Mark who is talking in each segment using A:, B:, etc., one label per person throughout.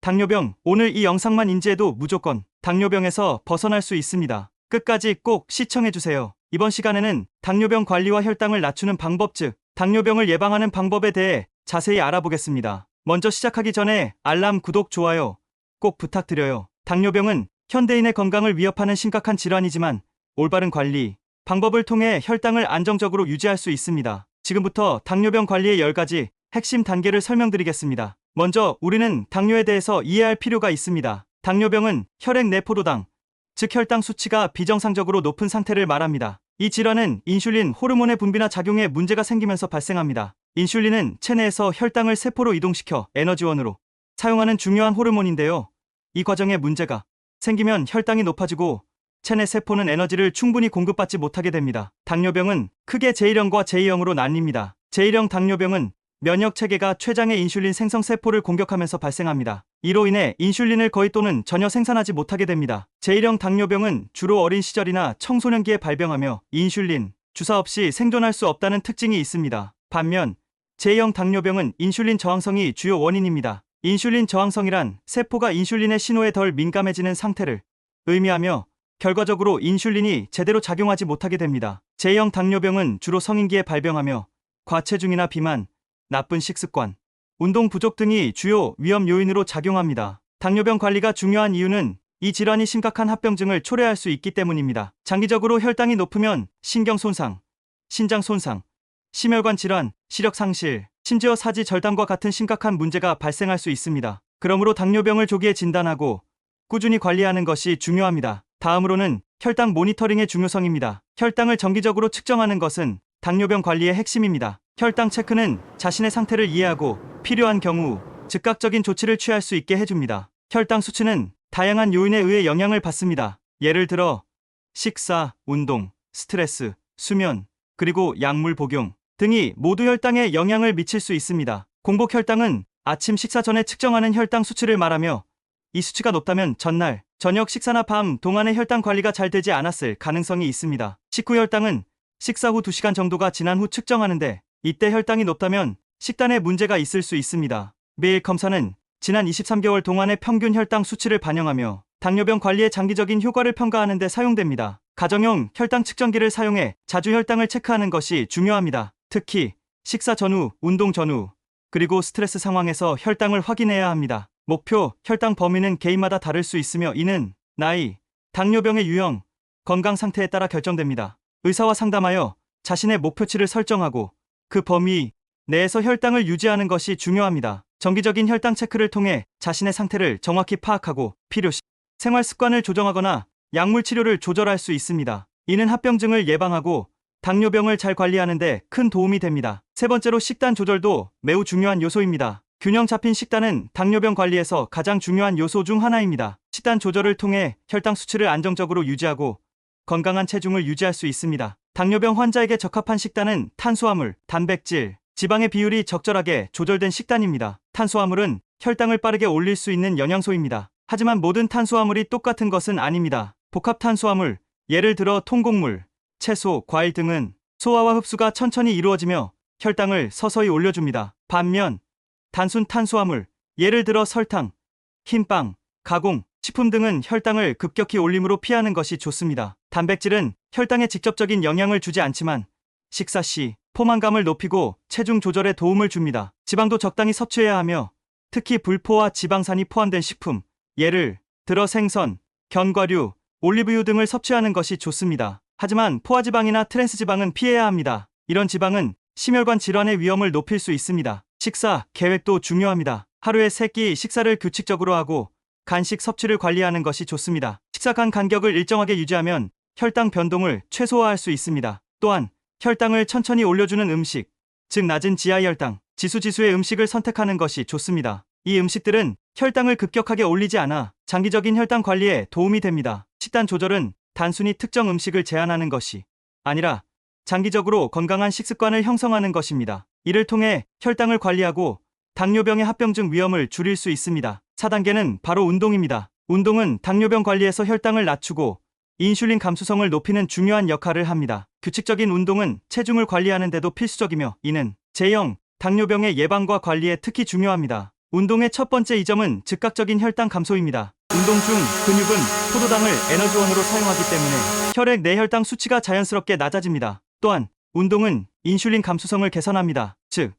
A: 당뇨병, 오늘 이 영상만 인지해도 무조건 당뇨병에서 벗어날 수 있습니다. 끝까지 꼭 시청해주세요. 이번 시간에는 당뇨병 관리와 혈당을 낮추는 방법 즉, 당뇨병을 예방하는 방법에 대해 자세히 알아보겠습니다. 먼저 시작하기 전에 알람, 구독, 좋아요 꼭 부탁드려요. 당뇨병은 현대인의 건강을 위협하는 심각한 질환이지만 올바른 관리, 방법을 통해 혈당을 안정적으로 유지할 수 있습니다. 지금부터 당뇨병 관리의 10가지 핵심 단계를 설명드리겠습니다. 먼저 우리는 당뇨에 대해서 이해할 필요가 있습니다. 당뇨병은 혈액 내 포도당, 즉 혈당 수치가 비정상적으로 높은 상태를 말합니다. 이 질환은 인슐린 호르몬의 분비나 작용에 문제가 생기면서 발생합니다. 인슐린은 체내에서 혈당을 세포로 이동시켜 에너지원으로 사용하는 중요한 호르몬인데요. 이 과정에 문제가 생기면 혈당이 높아지고 체내 세포는 에너지를 충분히 공급받지 못하게 됩니다. 당뇨병은 크게 제1형과 제2형으로 나뉩니다. 제1형 당뇨병은 면역 체계가 췌장의 인슐린 생성 세포를 공격하면서 발생합니다. 이로 인해 인슐린을 거의 또는 전혀 생산하지 못하게 됩니다. 제1형 당뇨병은 주로 어린 시절이나 청소년기에 발병하며 인슐린 주사 없이 생존할 수 없다는 특징이 있습니다. 반면 제2형 당뇨병은 인슐린 저항성이 주요 원인입니다. 인슐린 저항성이란 세포가 인슐린의 신호에 덜 민감해지는 상태를 의미하며 결과적으로 인슐린이 제대로 작용하지 못하게 됩니다. 제2형 당뇨병은 주로 성인기에 발병하며 과체중이나 비만, 나쁜 식습관, 운동 부족 등이 주요 위험 요인으로 작용합니다. 당뇨병 관리가 중요한 이유는 이 질환이 심각한 합병증을 초래할 수 있기 때문입니다. 장기적으로 혈당이 높으면 신경 손상, 신장 손상, 심혈관 질환, 시력 상실, 심지어 사지 절단과 같은 심각한 문제가 발생할 수 있습니다. 그러므로 당뇨병을 조기에 진단하고 꾸준히 관리하는 것이 중요합니다. 다음으로는 혈당 모니터링의 중요성입니다. 혈당을 정기적으로 측정하는 것은 당뇨병 관리의 핵심입니다. 혈당 체크는 자신의 상태를 이해하고 필요한 경우 즉각적인 조치를 취할 수 있게 해줍니다. 혈당 수치는 다양한 요인에 의해 영향을 받습니다. 예를 들어 식사, 운동, 스트레스, 수면, 그리고 약물 복용 등이 모두 혈당에 영향을 미칠 수 있습니다. 공복 혈당은 아침 식사 전에 측정하는 혈당 수치를 말하며 이 수치가 높다면 전날 저녁 식사나 밤 동안의 혈당 관리가 잘 되지 않았을 가능성이 있습니다. 식후 혈당은 식사 후 2시간 정도가 지난 후 측정하는데 이때 혈당이 높다면 식단에 문제가 있을 수 있습니다. 매일 검사는 지난 23개월 동안의 평균 혈당 수치를 반영하며 당뇨병 관리의 장기적인 효과를 평가하는 데 사용됩니다. 가정용 혈당 측정기를 사용해 자주 혈당을 체크하는 것이 중요합니다. 특히 식사 전후, 운동 전후, 그리고 스트레스 상황에서 혈당을 확인해야 합니다. 목표 혈당 범위는 개인마다 다를 수 있으며 이는 나이, 당뇨병의 유형, 건강 상태에 따라 결정됩니다. 의사와 상담하여 자신의 목표치를 설정하고 그 범위 내에서 혈당을 유지하는 것이 중요합니다. 정기적인 혈당 체크를 통해 자신의 상태를 정확히 파악하고 필요시 생활 습관을 조정하거나 약물 치료를 조절할 수 있습니다. 이는 합병증을 예방하고 당뇨병을 잘 관리하는데 큰 도움이 됩니다. 세 번째로 식단 조절도 매우 중요한 요소입니다. 균형 잡힌 식단은 당뇨병 관리에서 가장 중요한 요소 중 하나입니다. 식단 조절을 통해 혈당 수치를 안정적으로 유지하고 건강한 체중을 유지할 수 있습니다. 당뇨병 환자에게 적합한 식단은 탄수화물, 단백질, 지방의 비율이 적절하게 조절된 식단입니다. 탄수화물은 혈당을 빠르게 올릴 수 있는 영양소입니다. 하지만 모든 탄수화물이 똑같은 것은 아닙니다. 복합 탄수화물, 예를 들어 통곡물, 채소, 과일 등은 소화와 흡수가 천천히 이루어지며 혈당을 서서히 올려줍니다. 반면 단순 탄수화물, 예를 들어 설탕, 흰빵, 가공, 식품 등은 혈당을 급격히 올림으로 피하는 것이 좋습니다. 단백질은 혈당에 직접적인 영향을 주지 않지만 식사 시 포만감을 높이고 체중 조절에 도움을 줍니다. 지방도 적당히 섭취해야 하며 특히 불포와 지방산이 포함된 식품, 예를 들어 생선, 견과류, 올리브유 등을 섭취하는 것이 좋습니다. 하지만 포화지방이나 트랜스지방은 피해야 합니다. 이런 지방은 심혈관 질환의 위험을 높일 수 있습니다. 식사 계획도 중요합니다. 하루에 3끼 식사를 규칙적으로 하고 간식 섭취를 관리하는 것이 좋습니다. 식사 간 간격을 일정하게 유지하면 혈당 변동을 최소화할 수 있습니다. 또한 혈당을 천천히 올려주는 음식, 즉 낮은 지하 혈당, 지수지수의 음식을 선택하는 것이 좋습니다. 이 음식들은 혈당을 급격하게 올리지 않아 장기적인 혈당 관리에 도움이 됩니다. 식단 조절은 단순히 특정 음식을 제한하는 것이 아니라 장기적으로 건강한 식습관을 형성하는 것입니다. 이를 통해 혈당을 관리하고 당뇨병의 합병증 위험을 줄일 수 있습니다. 4단계는 바로 운동입니다. 운동은 당뇨병 관리에서 혈당을 낮추고 인슐린 감수성을 높이는 중요한 역할을 합니다. 규칙적인 운동은 체중을 관리하는 데도 필수적이며 이는 제형 당뇨병의 예방과 관리에 특히 중요합니다. 운동의 첫 번째 이점은 즉각적인 혈당 감소입니다. 운동 중 근육은 포도당을 에너지원으로 사용하기 때문에 혈액 내 혈당 수치가 자연스럽게 낮아집니다. 또한 운동은 인슐린 감수성을 개선합니다. 즉,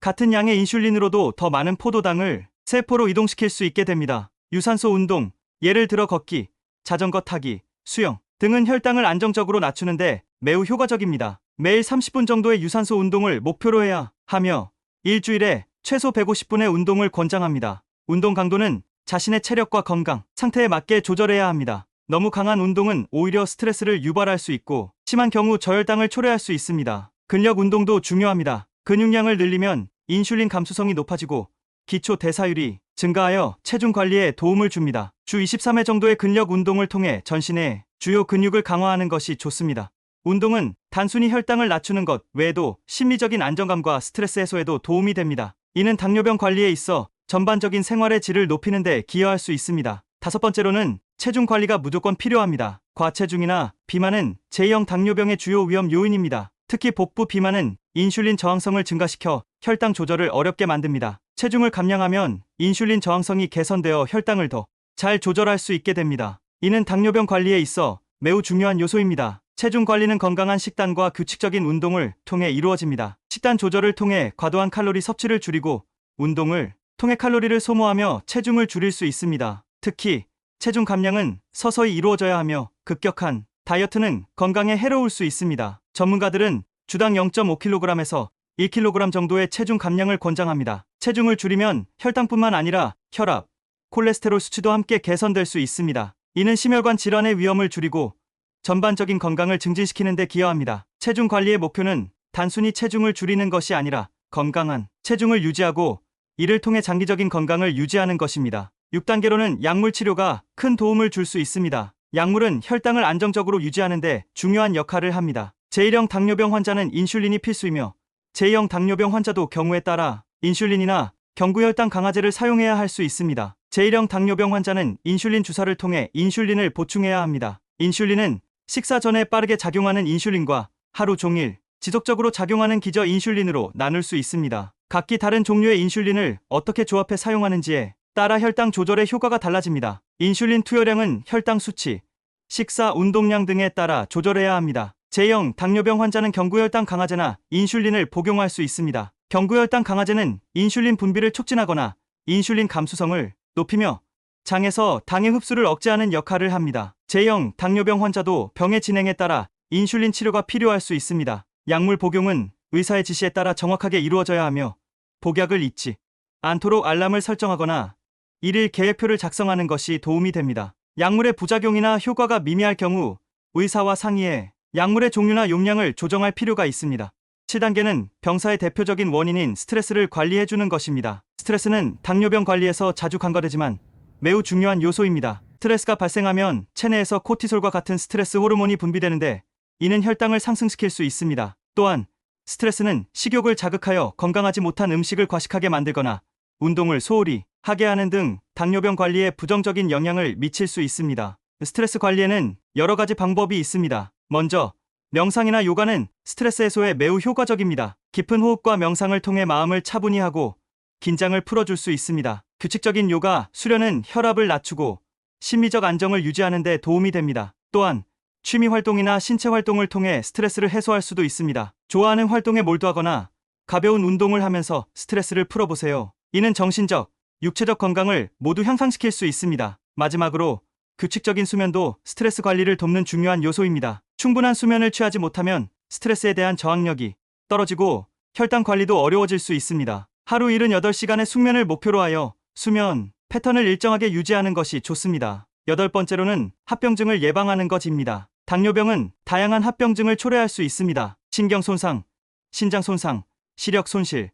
A: 같은 양의 인슐린으로도 더 많은 포도당을 세포로 이동시킬 수 있게 됩니다. 유산소 운동, 예를 들어 걷기, 자전거 타기, 수영 등은 혈당을 안정적으로 낮추는데 매우 효과적입니다. 매일 30분 정도의 유산소 운동을 목표로 해야 하며 일주일에 최소 150분의 운동을 권장합니다. 운동 강도는 자신의 체력과 건강, 상태에 맞게 조절해야 합니다. 너무 강한 운동은 오히려 스트레스를 유발할 수 있고 심한 경우 저혈당을 초래할 수 있습니다. 근력 운동도 중요합니다. 근육량을 늘리면 인슐린 감수성이 높아지고 기초 대사율이 증가하여 체중 관리에 도움을 줍니다. 주 23회 정도의 근력 운동을 통해 전신의 주요 근육을 강화하는 것이 좋습니다. 운동은 단순히 혈당을 낮추는 것 외에도 심리적인 안정감과 스트레스 해소에도 도움이 됩니다. 이는 당뇨병 관리에 있어 전반적인 생활의 질을 높이는 데 기여할 수 있습니다. 다섯 번째로는 체중 관리가 무조건 필요합니다. 과체중이나 비만은 제2형 당뇨병의 주요 위험 요인입니다. 특히 복부 비만은 인슐린 저항성을 증가시켜 혈당 조절을 어렵게 만듭니다. 체중을 감량하면 인슐린 저항성이 개선되어 혈당을 더 잘 조절할 수 있게 됩니다. 이는 당뇨병 관리에 있어 매우 중요한 요소입니다. 체중 관리는 건강한 식단과 규칙적인 운동을 통해 이루어집니다. 식단 조절을 통해 과도한 칼로리 섭취를 줄이고 운동을 통해 칼로리를 소모하며 체중을 줄일 수 있습니다. 특히 체중 감량은 서서히 이루어져야 하며 급격한 다이어트는 건강에 해로울 수 있습니다. 전문가들은 주당 0.5kg에서 1kg 정도의 체중 감량을 권장합니다. 체중을 줄이면 혈당뿐만 아니라 혈압, 콜레스테롤 수치도 함께 개선될 수 있습니다. 이는 심혈관 질환의 위험을 줄이고 전반적인 건강을 증진시키는 데 기여합니다. 체중 관리의 목표는 단순히 체중을 줄이는 것이 아니라 건강한 체중을 유지하고 이를 통해 장기적인 건강을 유지하는 것입니다. 6단계로는 약물 치료가 큰 도움을 줄 수 있습니다. 약물은 혈당을 안정적으로 유지하는 데 중요한 역할을 합니다. 제1형 당뇨병 환자는 인슐린이 필수이며 제2형 당뇨병 환자도 경우에 따라 인슐린이나 경구혈당 강화제를 사용해야 할 수 있습니다. 제1형 당뇨병 환자는 인슐린 주사를 통해 인슐린을 보충해야 합니다. 인슐린은 식사 전에 빠르게 작용하는 인슐린과 하루 종일 지속적으로 작용하는 기저 인슐린으로 나눌 수 있습니다. 각기 다른 종류의 인슐린을 어떻게 조합해 사용하는지에 따라 혈당 조절의 효과가 달라집니다. 인슐린 투여량은 혈당 수치, 식사, 운동량 등에 따라 조절해야 합니다. 제0 당뇨병 환자는 경구혈당 강화제나 인슐린을 복용할 수 있습니다. 경구혈당 강화제는 인슐린 분비를 촉진하거나 인슐린 감수성을 높이며 장에서 당의 흡수를 억제하는 역할을 합니다. 제0 당뇨병 환자도 병의 진행에 따라 인슐린 치료가 필요할 수 있습니다. 약물 복용은 의사의 지시에 따라 정확하게 이루어져야 하며 복약을 잊지 않도록 알람을 설정하거나 일일 계획표를 작성하는 것이 도움이 됩니다. 약물의 부작용이나 효과가 미미할 경우 의사와 상의해 약물의 종류나 용량을 조정할 필요가 있습니다. 7단계는 병사의 대표적인 원인인 스트레스를 관리해주는 것입니다. 스트레스는 당뇨병 관리에서 자주 간과되지만 매우 중요한 요소입니다. 스트레스가 발생하면 체내에서 코티솔과 같은 스트레스 호르몬이 분비되는데 이는 혈당을 상승시킬 수 있습니다. 또한 스트레스는 식욕을 자극하여 건강하지 못한 음식을 과식하게 만들거나 운동을 소홀히 하게 하는 등 당뇨병 관리에 부정적인 영향을 미칠 수 있습니다. 스트레스 관리에는 여러 가지 방법이 있습니다. 먼저 명상이나 요가는 스트레스 해소에 매우 효과적입니다. 깊은 호흡과 명상을 통해 마음을 차분히 하고 긴장을 풀어줄 수 있습니다. 규칙적인 요가, 수련은 혈압을 낮추고 심리적 안정을 유지하는 데 도움이 됩니다. 또한 취미 활동이나 신체 활동을 통해 스트레스를 해소할 수도 있습니다. 좋아하는 활동에 몰두하거나 가벼운 운동을 하면서 스트레스를 풀어보세요. 이는 정신적, 육체적 건강을 모두 향상시킬 수 있습니다. 마지막으로 규칙적인 수면도 스트레스 관리를 돕는 중요한 요소입니다. 충분한 수면을 취하지 못하면 스트레스에 대한 저항력이 떨어지고 혈당 관리도 어려워질 수 있습니다. 하루 78시간의 숙면을 목표로 하여 수면 패턴을 일정하게 유지하는 것이 좋습니다. 여덟 번째로는 합병증을 예방하는 것입니다. 당뇨병은 다양한 합병증을 초래할 수 있습니다. 신경 손상, 신장 손상, 시력 손실,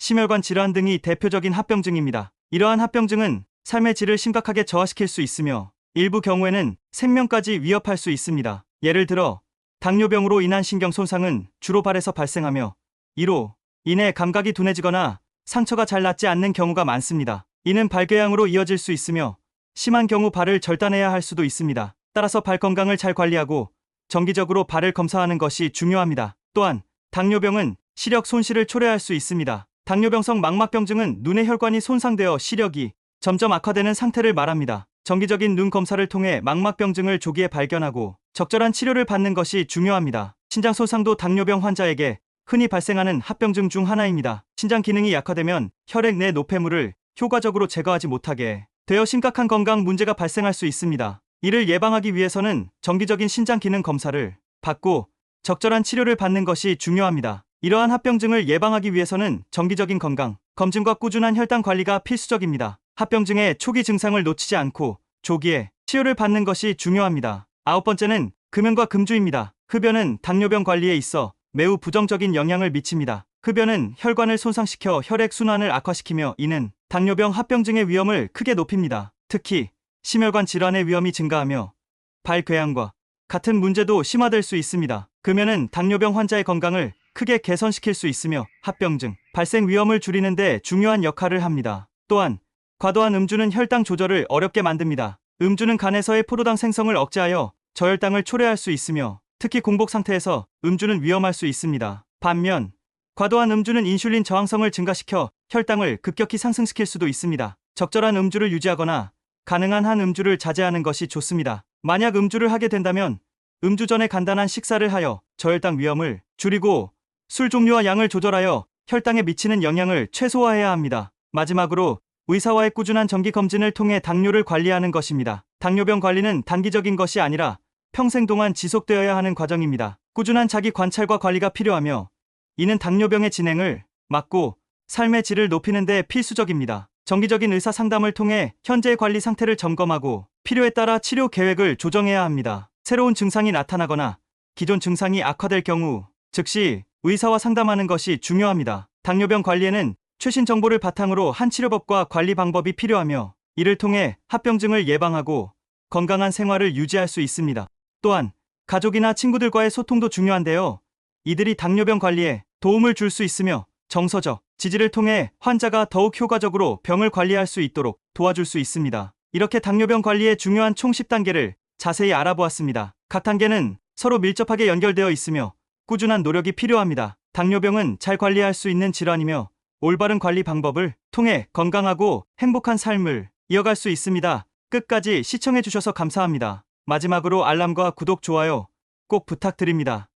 A: 심혈관 질환 등이 대표적인 합병증입니다. 이러한 합병증은 삶의 질을 심각하게 저하시킬 수 있으며 일부 경우에는 생명까지 위협할 수 있습니다. 예를 들어 당뇨병으로 인한 신경 손상은 주로 발에서 발생하며 이로 인해 감각이 둔해지거나 상처가 잘 낫지 않는 경우가 많습니다. 이는 발궤양으로 이어질 수 있으며 심한 경우 발을 절단해야 할 수도 있습니다. 따라서 발 건강을 잘 관리하고 정기적으로 발을 검사하는 것이 중요합니다. 또한 당뇨병은 시력 손실을 초래할 수 있습니다. 당뇨병성 망막병증은 눈의 혈관이 손상되어 시력이 점점 악화되는 상태를 말합니다. 정기적인 눈 검사를 통해 망막병증을 조기에 발견하고 적절한 치료를 받는 것이 중요합니다. 신장 손상도 당뇨병 환자에게 흔히 발생하는 합병증 중 하나입니다. 신장 기능이 약화되면 혈액 내 노폐물을 효과적으로 제거하지 못하게 되어 심각한 건강 문제가 발생할 수 있습니다. 이를 예방하기 위해서는 정기적인 신장 기능 검사를 받고 적절한 치료를 받는 것이 중요합니다. 이러한 합병증을 예방하기 위해서는 정기적인 건강 검진과 꾸준한 혈당 관리가 필수적입니다. 합병증의 초기 증상을 놓치지 않고 조기에 치료를 받는 것이 중요합니다. 아홉 번째는 금연과 금주입니다. 흡연은 당뇨병 관리에 있어 매우 부정적인 영향을 미칩니다. 흡연은 혈관을 손상시켜 혈액 순환을 악화시키며 이는 당뇨병 합병증의 위험을 크게 높입니다. 특히 심혈관 질환의 위험이 증가하며 발궤양과 같은 문제도 심화될 수 있습니다. 금연은 당뇨병 환자의 건강을 크게 개선시킬 수 있으며 합병증 발생 위험을 줄이는 데 중요한 역할을 합니다. 또한 과도한 음주는 혈당 조절을 어렵게 만듭니다. 음주는 간에서의 포도당 생성을 억제하여 저혈당을 초래할 수 있으며 특히 공복 상태에서 음주는 위험할 수 있습니다. 반면 과도한 음주는 인슐린 저항성을 증가시켜 혈당을 급격히 상승시킬 수도 있습니다. 적절한 음주를 유지하거나 가능한 한 음주를 자제하는 것이 좋습니다. 만약 음주를 하게 된다면 음주 전에 간단한 식사를 하여 저혈당 위험을 줄이고 술 종류와 양을 조절하여 혈당에 미치는 영향을 최소화해야 합니다. 마지막으로 의사와의 꾸준한 정기 검진을 통해 당뇨를 관리하는 것입니다. 당뇨병 관리는 단기적인 것이 아니라 평생 동안 지속되어야 하는 과정입니다. 꾸준한 자기 관찰과 관리가 필요하며 이는 당뇨병의 진행을 막고 삶의 질을 높이는 데 필수적입니다. 정기적인 의사 상담을 통해 현재의 관리 상태를 점검하고 필요에 따라 치료 계획을 조정해야 합니다. 새로운 증상이 나타나거나 기존 증상이 악화될 경우 즉시 의사와 상담하는 것이 중요합니다. 당뇨병 관리에는 최신 정보를 바탕으로 한 치료법과 관리 방법이 필요하며 이를 통해 합병증을 예방하고 건강한 생활을 유지할 수 있습니다. 또한 가족이나 친구들과의 소통도 중요한데요. 이들이 당뇨병 관리에 도움을 줄 수 있으며 정서적 지지를 통해 환자가 더욱 효과적으로 병을 관리할 수 있도록 도와줄 수 있습니다. 이렇게 당뇨병 관리의 중요한 총 10단계를 자세히 알아보았습니다. 각 단계는 서로 밀접하게 연결되어 있으며 꾸준한 노력이 필요합니다. 당뇨병은 잘 관리할 수 있는 질환이며 올바른 관리 방법을 통해 건강하고 행복한 삶을 이어갈 수 있습니다. 끝까지 시청해주셔서 감사합니다. 마지막으로 알람과 구독, 좋아요 꼭 부탁드립니다.